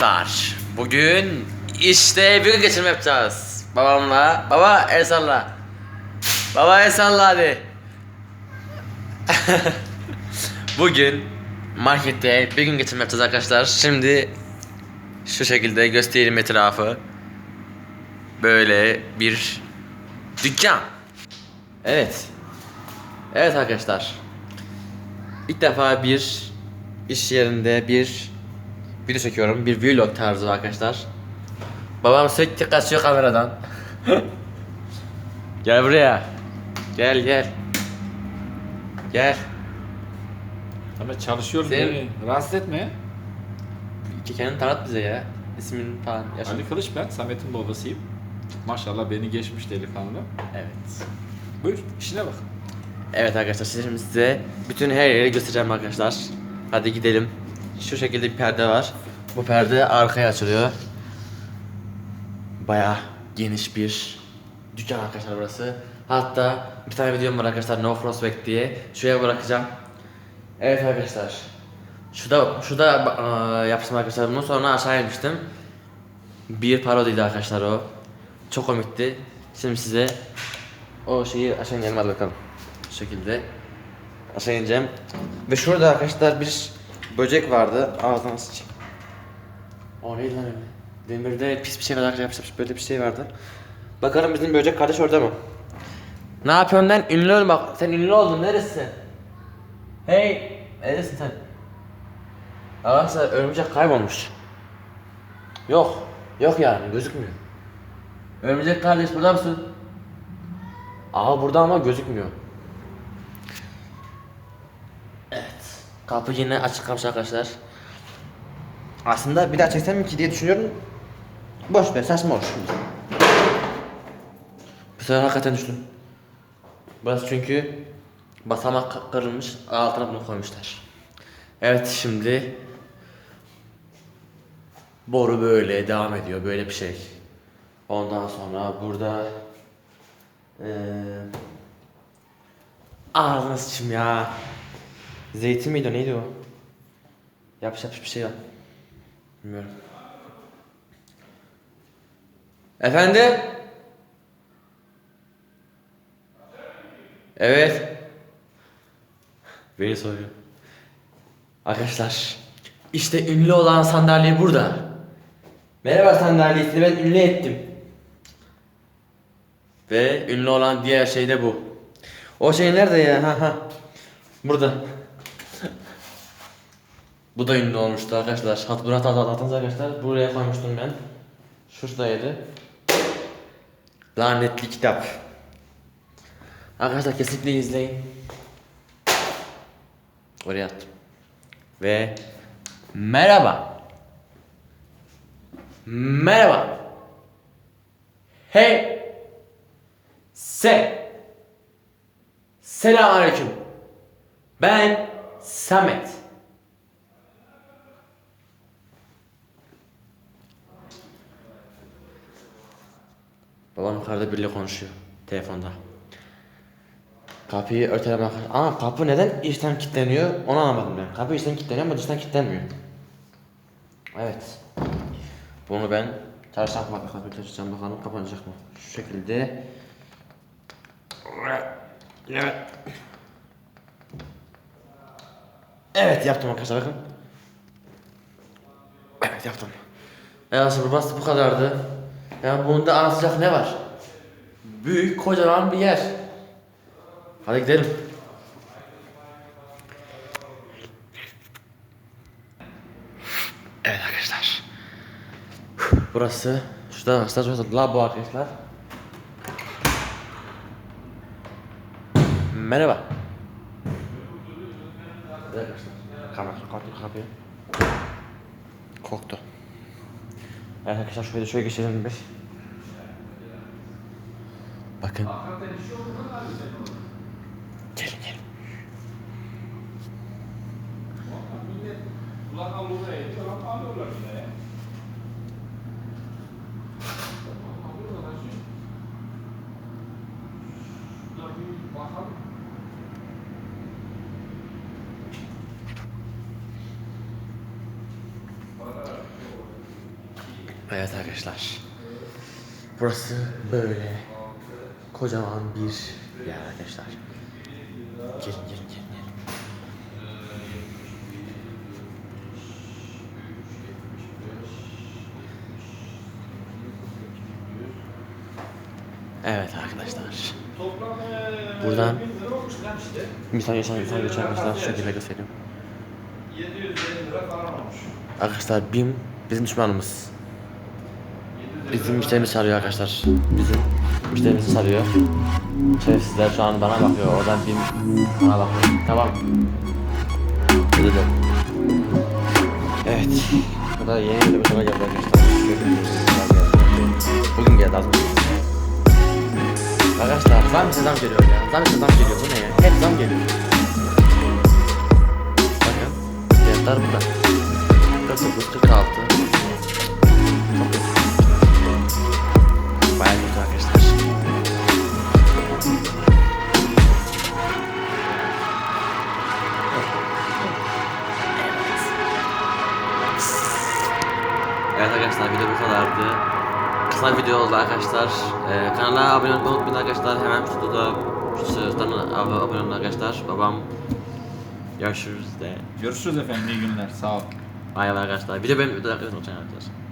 Arkadaşlar bugün işte bir gün geçirme yapacağız. Babamla. Baba el salla. Baba el salla hadi. Bugün markette bir gün geçirme yapacağız arkadaşlar. Şimdi şu şekilde göstereyim etrafı. Böyle bir dükkan. Evet. Evet arkadaşlar. İlk defa bir iş yerinde bir video çekiyorum. Bir vlog tarzı arkadaşlar. Babam sürekli kaçıyor kameradan. gel buraya. Gel gel. Gel. Ama çalışıyorum Senin- beni. Rahatsız etme. Kendini tanıt bize ya. İsmin falan. Yaşın. Ali Kılıç ben, Samet'in babasıyım. Maşallah beni geçmiş delikanlı. Evet. Buyur, işine bak. Evet arkadaşlar şimdi size bütün her yeri göstereceğim arkadaşlar. Hadi gidelim. Şu şekilde bir perde var. Bu perde arkaya açılıyor. Baya geniş bir dükkan arkadaşlar burası. Hatta bir tane videom var arkadaşlar No Prospect diye. Şuraya bırakacağım. Evet arkadaşlar. Şurada şurada eee, yaptım arkadaşlar bunu sonra aşağı inmiştim. Bir parodiydi arkadaşlar o. Çok komikti. Şimdi size o şeyi aşağı inelim hadi bakalım. Bu şekilde aşağı ineceğim. Ve şurada arkadaşlar bir böcek vardı. Ağzına sıçayım. O neydi lan öyle? Demirde pis bir şey var yapmış böyle bir şey vardı. Bakalım bizim böcek kardeş orada mı? Ne yapıyorsun lan? Ünlü ol bak. Sen ünlü oldun. Neresin? Hey! Neresin sen? Arkadaşlar örümcek kaybolmuş. Yok. Yok yani gözükmüyor. Örümcek kardeş burada mısın? Aa burada ama gözükmüyor. Evet. Kapı yine açık kalmış arkadaşlar. Aslında bir daha çeksem mi ki diye düşünüyorum. Boş ver saçma olur. Bu sefer hakikaten düştüm. Burası çünkü basamak kırılmış altına bunu koymuşlar. Evet şimdi boru böyle devam ediyor böyle bir şey. Ondan sonra burada eee Ağzına sıçayım ya. Zeytin miydi o neydi o? Yapış yapış bir şey var. Bilmiyorum. Efendim? Evet. Beni soruyor. Arkadaşlar, işte ünlü olan sandalye burada. Merhaba sandalyesini ben ünlü ettim. Ve ünlü olan diğer şey de bu. O şey nerede ya? Ha ha. Burada. Bu da ünlü olmuştu arkadaşlar. Hat bunu hat hatınız arkadaşlar. Buraya koymuştum ben. Şuradaydı. Lanetli kitap. Arkadaşlar kesinlikle izleyin. Oraya attım. Ve merhaba. Merhaba. Hey. Se. Selamünaleyküm. Ben Samet. Babam yukarıda biriyle konuşuyor telefonda. Kapıyı örtelemek... Aa kapı neden içten kilitleniyor onu anlamadım ben. Kapı içten kilitleniyor ama dıştan kilitlenmiyor. Evet. Bunu ben ters yapmak kapıyı açacağım bakalım kapanacak mı? Şu şekilde. Evet. Evet yaptım arkadaşlar bakın. Evet yaptım. Evet burası bu kadardı. Ya bunda anlatacak ne var? Büyük kocaman bir yer. Hadi gidelim. Evet arkadaşlar. Burası şurada arkadaşlar şurası labo arkadaşlar. Merhaba. Evet arkadaşlar. Kamera kapattım kapıyı. Korktu. Evet arkadaşlar şöyle şöyle geçelim bir. Bakın. Gelin gelin. Evet arkadaşlar. Burası böyle kocaman bir yer arkadaşlar. Gelin gelin gelin. gelin. Evet arkadaşlar. Buradan saniye sen sen geçen arkadaşlar şu şekilde göstereyim. 750 lira falan olmuş. Arkadaşlar BİM bizim düşmanımız. Bizim müşterimiz sarıyor arkadaşlar. Bizim müşterimizi sarıyor. Şerefsizler şu an bana bakıyor. Oradan BİM bana bakıyor. Tamam. Dilerim. Evet. Bu da yeni bir başıma geldi arkadaşlar. Bugün geldi az. Arkadaşlar zam bize zam geliyor ya. Zam bize zam geliyor. Bu ne ya? Hep zam geliyor. Bakın. Fiyatlar burada. 49, 46. Kısa bir video oldu arkadaşlar. Ee, kanala abone olmayı unutmayın arkadaşlar. Hemen şurada şu sözden ab- abone olun arkadaşlar. Babam görüşürüz de. Görüşürüz efendim iyi günler sağ ol. Bay bay arkadaşlar. Video benim bir dakika arkadaşlar.